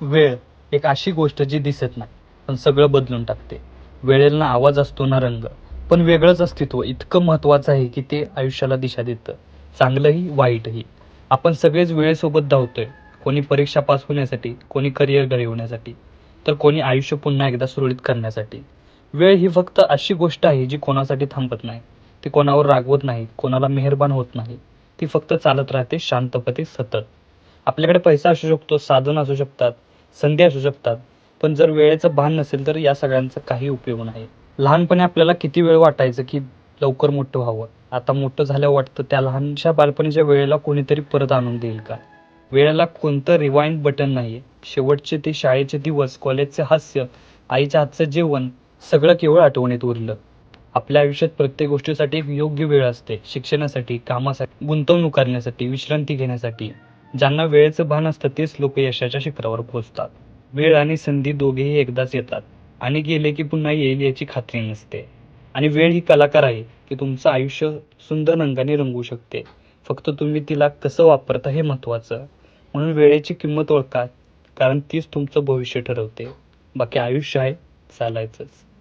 वेळ एक अशी गोष्ट जी दिसत नाही पण सगळं बदलून टाकते. वेळेला ना आवाज असतो ना रंग पण वेगळंच अस्तित्व इतकं महत्वाचं आहे की ते आयुष्याला दिशा देतं. चांगलंही वाईटही. आपण सगळेच वेळेसोबत धावतोय कोणी परीक्षा पास होण्यासाठी कोणी करिअर घडवण्यासाठी तर कोणी आयुष्य पुन्हा एकदा सुरळीत करण्यासाठी. वेळ ही फक्त अशी गोष्ट आहे जी कोणासाठी थांबत नाही. ती कोणावर रागवत नाही कोणाला मेहरबान होत नाही. ती फक्त चालत राहते शांतपणे सतत. आपल्याकडे पैसा असू शकतो साधन असू शकतात संधी असू शकतात. पण जर वेळेचं भान नसेल तर या सगळ्यांचा काही उपयोग नाही. लहानपणी आपल्याला किती वेळ वाटायचं की लवकर मोठं व्हावं? आता मोठं झाल्यावर वाटतं त्या लहानशा बालपणीच्या वेळेला कोणीतरी परत आणून देईल का? वेळेला कोणतं रिवाइंड बटन नाही शेवटचे ते शाळेचे दिवस कॉलेजचे हास्य आईच्या हातचं जेवण सगळं केवळ आठवणीत उरलं. आपल्या आयुष्यात प्रत्येक गोष्टीसाठी एक योग्य वेळ असते. शिक्षणासाठी कामासाठी गुंतवणूक करण्यासाठी विश्रांती घेण्यासाठी. ज्यांना वेळेचं भान असतं तेच लोक यशाच्या शिखरावर पोहोचतात. वेळ आणि संधी दोघेही एकदाच येतात. आणि गेले की पुन्हा येईल याची खात्री नसते. आणि वेळ ही कलाकार आहे की तुमचं आयुष्य सुंदर रंगाने रंगवू शकते. फक्त तुम्ही तिला कसं वापरता हे महत्त्वाचं. म्हणून वेळेची किंमत ओळखा कारण तीच तुमचं भविष्य ठरवते. बाकी आयुष्य आहे चालायचंच.